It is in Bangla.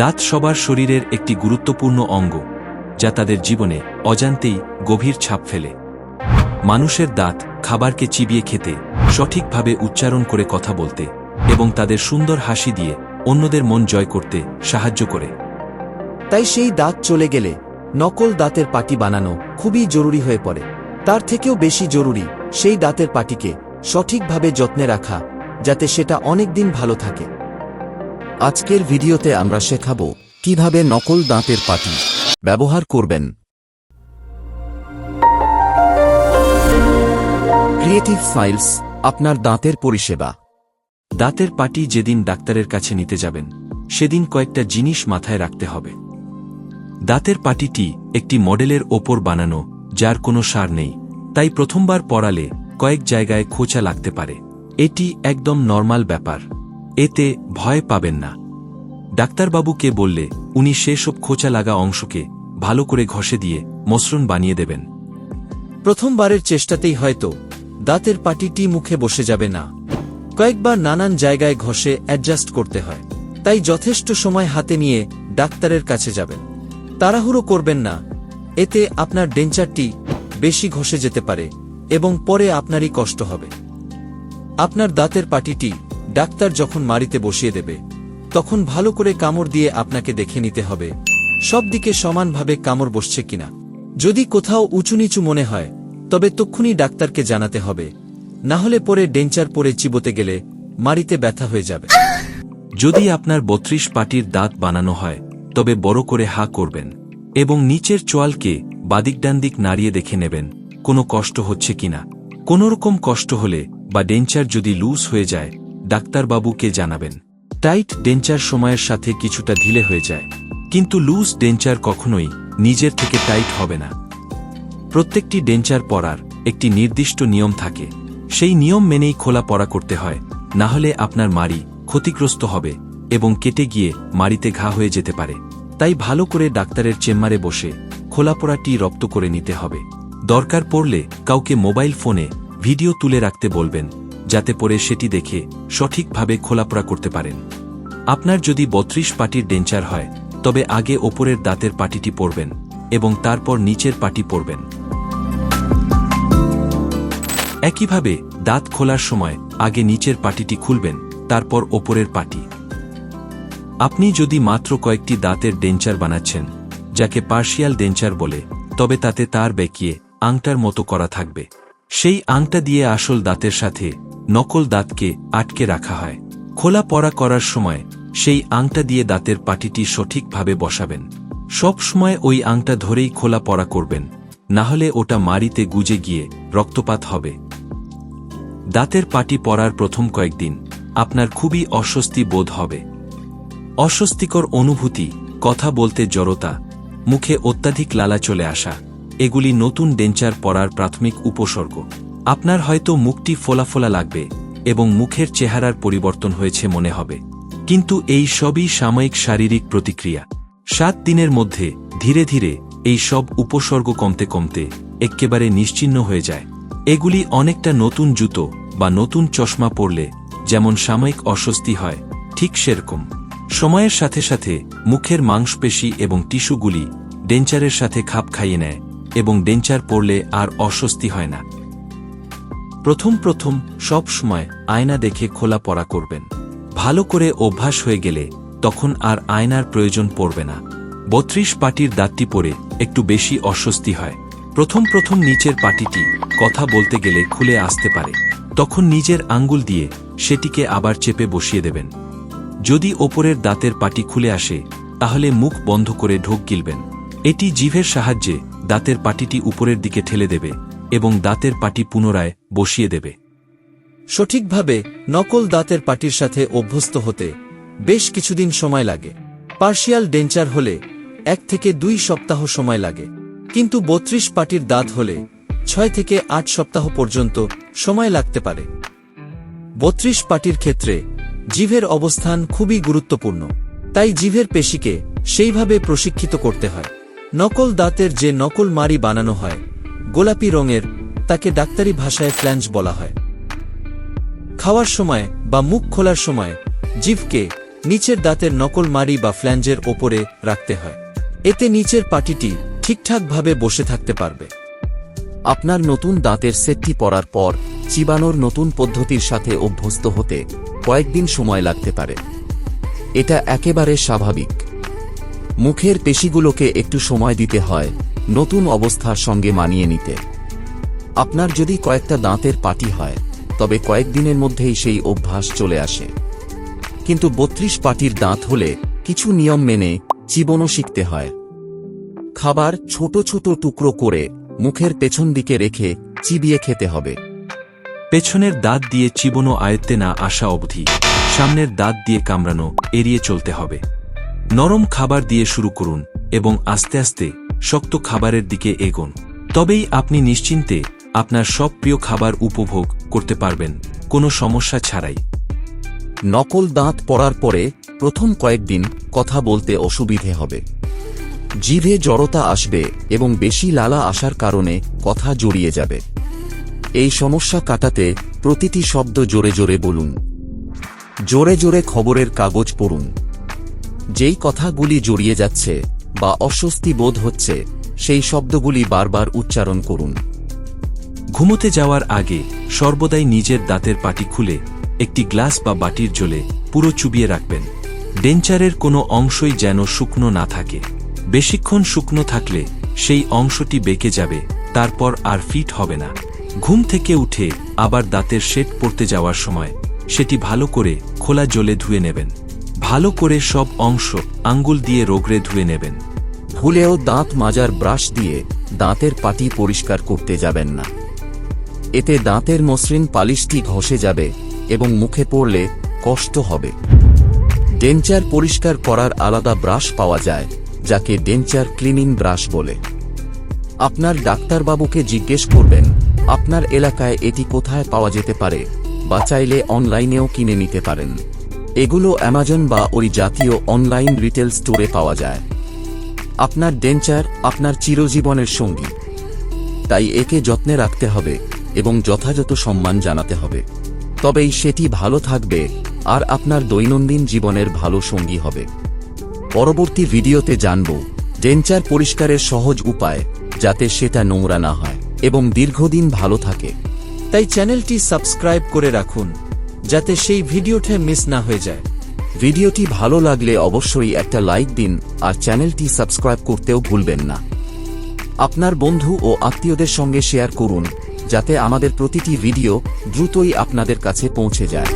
দাঁত সবার শরীরের একটি গুরুত্বপূর্ণ অঙ্গ, যা তাদের জীবনে অজান্তেই গভীর ছাপ ফেলে। মানুষের দাঁত খাবারকে চিবিয়ে খেতে, সঠিকভাবে উচ্চারণ করে কথা বলতে এবং তাদের সুন্দর হাসি দিয়ে অন্যদের মন জয় করতে সাহায্য করে। তাই সেই দাঁত চলে গেলে নকল দাঁতের পাটি বানানো খুবই জরুরি হয়ে পড়ে। তার থেকেও বেশি জরুরি সেই দাঁতের পাটিকে সঠিকভাবে যত্নে রাখা, যাতে সেটা অনেক দিন ভালো থাকে। আজকের ভিডিওতে আমরা শেখাব কীভাবে নকল দাঁতের পাটি ব্যবহার করবেন। ক্রিয়েটিভ ফাইলস আপনার দাঁতের পরিষেবা। দাঁতের পাটি যেদিন ডাক্তারের কাছে নিতে যাবেন, সেদিন কয়েকটা জিনিস মাথায় রাখতে হবে। দাঁতের পাটিটি একটি মডেলের ওপর বানানো, যার কোনো সার নেই, তাই প্রথমবার পড়ালে কয়েক জায়গায় খোঁচা লাগতে পারে। এটি একদম নর্মাল ব্যাপার। এতে ভয় পাবেন না। ডাক্তারবাবুকে বললে, উনি সেসব খোঁচা লাগা অংশকে ভালো করে ঘষে দিয়ে মসরণ বানিয়ে দেবেন। প্রথমবারের চেষ্টাতেই হয়তো দাঁতের পাটিটি মুখে বসে যাবে না। কয়েকবার নানান জায়গায় ঘষে অ্যাডজাস্ট করতে হয়। তাই যথেষ্ট সময় হাতে নিয়ে ডাক্তারের কাছে যাবেন। তাড়াহুড়ো করবেন না। এতে আপনার ডেঞ্চারটি বেশি ঘষে যেতে পারে এবং পরে আপনারই কষ্ট হবে। আপনার দাঁতের পাটিটি ডাক্তার যখন মারিতে বসিয়ে দেবে, তখন ভালো করে কামড় দিয়ে আপনাকে দেখে নিতে হবে, সব দিকে সমানভাবে কামড় বসছে কিনা। যদি কোথাও উঁচু নিচু মনে হয়, তবে তক্ষুনি ডাক্তারকে জানাতে হবে, না হলে পরে ডেঞ্চার পরে চিবোতে গেলে মারিতে ব্যথা হয়ে যাবে। যদি আপনার বত্রিশ পাটির দাঁত বানানো হয়, তবে বড় করে হা করবেন এবং নিচের চোয়ালকে বাদিক ডানদিক নাড়িয়ে দেখে নেবেন, কোনো কষ্ট হচ্ছে কিনা। কোনোরকম কষ্ট হলে বা ডেঞ্চার যদি লুজ হয়ে যায় ডাক্তারবাবুকে জানাবেন। টাইট ডেঞ্চার সময়ের সাথে কিছুটা ঢিলে হয়ে যায়। কিন্তু লুজ ডেঞ্চার কখনোই নিজের থেকে টাইট হবে না। প্রত্যেকটি ডেঞ্চার পরার একটি নির্দিষ্ট নিয়ম থাকে। সেই নিয়ম মেনেই খোলা পড়া করতে হয়, না হলে আপনার মারি ক্ষতিগ্রস্ত হবে এবং কেটে গিয়ে মারিতে ঘা হয়ে যেতে পারে। তাই ভালো করে ডাক্তারের চেম্বারে বসে খোলাপড়াটি রপ্ত করে নিতে হবে। দরকার পড়লে কাউকে মোবাইল ফোনে ভিডিও তুলে রাখতে বলবেন। যাতে পরে সেটি দেখে সঠিকভাবে খোলাপড়া করতে পারেন। আপনার যদি বত্রিশ পাটির ডেঞ্চার হয়, তবে আগে ওপরের দাঁতের পাটিটি পরবেন এবং তারপর নিচের পাটি পরবেন। একইভাবে দাঁত খোলার সময় আগে নিচের পাটিটি খুলবেন, তারপর ওপরের পাটি। আপনি যদি মাত্র কয়েকটি দাঁতের ডেঞ্চার বানাচ্ছেন, যাকে পার্শিয়াল ডেঞ্চার বলে, তবে তাতে তার বেঁকিয়ে আংটার মতো করা থাকবে। সেই আংটা দিয়ে আসল দাঁতের সাথে নকল দাঁতকে আটকে রাখা হয়। খোলা পড়া করার সময় সেই আংটা দিয়ে দাঁতের পাটিটি সঠিকভাবে বসাবেন। সব সময় ওই আংটা ধরেই খোলা পড়া করবেন, না হলে ওটা মারিতে গুজে গিয়ে রক্তপাত হবে। দাঁতের পাটি পরার প্রথম কয়েকদিন আপনার খুবই অস্বস্তি বোধ হবে। অস্বস্তিকর অনুভূতি, কথা বলতে জড়তা, মুখে অত্যাধিক লালা চলে আসা, এগুলি নতুন ডেঞ্চার পড়ার প্রাথমিক উপসর্গ। আপনার হয়তো মুখটি ফোলাফোলা লাগবে এবং মুখের চেহারার পরিবর্তন হয়েছে মনে হবে। কিন্তু এই সবই সাময়িক শারীরিক প্রতিক্রিয়া। সাত দিনের মধ্যে, ধীরে ধীরে, এই সব উপসর্গ কমতে কমতে এক্কেবারে নিশ্চিহ্ন হয়ে যায়। এগুলি অনেকটা নতুন জুতো বা নতুন চশমা পরলে যেমন সাময়িক অস্বস্তি হয়, ঠিক সেরকম। সময়ের সাথে সাথে মুখের মাংসপেশি এবং টিস্যুগুলি ডেঞ্চারের সাথে খাপ খাইয়ে নেয় এবং ডেঞ্চার পড়লে আর অস্বস্তি হয় না। প্রথম প্রথম সব সময় আয়না দেখে খোলা পড়া করবেন। ভালো করে অভ্যাস হয়ে গেলে তখন আর আয়নার প্রয়োজন পড়বে না। বত্রিশ পাটির দাঁতটি পরে একটু বেশি অস্বস্তি হয়। প্রথম প্রথম নিচের পাটিটি কথা বলতে গেলে খুলে আসতে পারে। তখন নিজের আঙ্গুল দিয়ে সেটিকে আবার চেপে বসিয়ে দেবেন। যদি ওপরের দাঁতের পাটি খুলে আসে, তাহলে মুখ বন্ধ করে ঢোক গিলবেন। এটি জিভের সাহায্যে দাঁতের পাটিটি উপরের দিকে ঠেলে দেবে। এবং দাঁতের পাটি পুনরায় বসিয়ে দেবে। সঠিকভাবে নকল দাঁতের পাটির সাথে অভ্যস্ত হতে বেশ কিছুদিন সময় লাগে। পার্শিয়াল ডেঞ্চার হলে এক থেকে দুই সপ্তাহ সময় লাগে। কিন্তু বত্রিশ পাটির দাঁত হলে ছয় থেকে আট সপ্তাহ পর্যন্ত সময় লাগতে পারে। বত্রিশ পাটির ক্ষেত্রে জিভের অবস্থান খুবই গুরুত্বপূর্ণ। তাই জিভের পেশিকে সেইভাবে প্রশিক্ষিত করতে হয়। নকল দাঁতের যে নকল মারি বানানো হয় গোলাপি রঙের, তাকে ডাক্তারি ভাষায় ফ্ল্যাঞ্জ বলা হয়। খাওয়ার সময় বা মুখ খোলার সময়, জিভকে নিচের দাঁতের নকল মারি বা ফ্ল্যাঞ্জের ওপরে রাখতে হয়। এতে নিচের পাটিটি ঠিকঠাকভাবে বসে থাকতে পারবে। আপনার নতুন দাঁতের সেটটি পরার পর, চিবানোর নতুন পদ্ধতির সাথে অভ্যস্ত হতে কয়েকদিন সময় লাগতে পারে। এটা একেবারে স্বাভাবিক। মুখের পেশিগুলোকে একটু সময় দিতে হয় নতুন অবস্থার সঙ্গে মানিয়ে নিতে। আপনার যদি কয়েকটা দাঁতের পাটি হয়, তবে কয়েকদিনের মধ্যেই সেই অভ্যাস চলে আসে। কিন্তু বত্রিশ পাটির দাঁত হলে কিছু নিয়ম মেনে চিবনও শিখতে হয়। খাবার ছোট ছোট টুকরো করে মুখের পেছন দিকে রেখে চিবিয়ে খেতে হবে। পেছনের দাঁত দিয়ে চিবনো আয়ত্তে না আসা অবধি সামনের দাঁত দিয়ে কামড়ানো এড়িয়ে চলতে হবে। নরম খাবার দিয়ে শুরু করুন এবং আস্তে আস্তে শক্ত খাবারের দিকে এগোন। তবেই আপনি নিশ্চিন্তে আপনার সব প্রিয় খাবার উপভোগ করতে পারবেন, কোনো সমস্যা ছাড়াই। নকল দাঁত পড়ার পরে প্রথম কয়েকদিন কথা বলতে অসুবিধে হবে। জিভে জড়তা আসবে এবং বেশি লালা আসার কারণে কথা জড়িয়ে যাবে। এই সমস্যা কাটাতে প্রতিটি শব্দ জোরে জোরে বলুন। জোরে জোরে খবরের কাগজ পড়ুন। যেই কথাগুলি জড়িয়ে যাচ্ছে বা অস্বস্তি বোধ হচ্ছে, সেই শব্দগুলি বারবার উচ্চারণ করুন। ঘুমোতে যাওয়ার আগে সর্বদাই নিজের দাঁতের পাটি খুলে, একটি গ্লাস বা বাটির জলে পুরো চুবিয়ে রাখবেন। ডেঞ্চারের কোনো অংশই যেন শুকনো না থাকে। বেশিক্ষণ শুকনো থাকলে সেই অংশটি বেঁকে যাবে, তারপর আর ফিট হবে না। ঘুম থেকে উঠে আবার দাঁতের শেড পড়তে যাওয়ার সময় সেটি ভালো করে খোলা জলে ধুয়ে নেবেন। ভালো করে সব অংশ আঙ্গুল দিয়ে রোগড়ে ধুয়ে নেবেন। ভুলেও দাঁত মাজার ব্রাশ দিয়ে দাঁতের পাটি পরিষ্কার করতে যাবেন না। এতে দাঁতের মসৃণ পালিশটি ঘষে যাবে এবং মুখে পড়লে কষ্ট হবে। ডেঞ্চার পরিষ্কার করার আলাদা ব্রাশ পাওয়া যায়, যাকে ডেঞ্চার ক্লিনিং ব্রাশ বলে। আপনার ডাক্তারবাবুকে জিজ্ঞেস করবেন, আপনার এলাকায় এটি কোথায় পাওয়া যেতে পারে, বা চাইলে অনলাইনেও কিনে নিতে পারেন। এগুলো অ্যামাজন বা ওই জাতীয় অনলাইন রিটেল স্টোরে পাওয়া যায়। আপনার ডেঞ্চার আপনার চিরজীবনের সঙ্গী। তাই একে যত্নে রাখতে হবে এবং যথাযথ সম্মান জানাতে হবে। তবেই সেটি ভালো থাকবে আর আপনার দৈনন্দিন জীবনের ভালো সঙ্গী হবে। পরবর্তী ভিডিওতে জানব ডেঞ্চার পরিষ্কারের সহজ উপায় যাতে সেটা নোংরা না হয় এবং দীর্ঘদিন ভালো থাকে। তাই চ্যানেলটি সাবস্ক্রাইব করে রাখুন। যাতে সেই ভিডিওটা মিস না হয়ে যায়। ভিডিওটি ভালো লাগলে অবশ্যই একটা লাইক দিন আর চ্যানেলটি সাবস্ক্রাইব করতেও ভুলবেন না। আপনার বন্ধু ও আত্মীয়দের সঙ্গে শেয়ার করুন, যাতে আমাদের প্রতিটি ভিডিও দ্রুতই আপনাদের কাছে পৌঁছে যায়।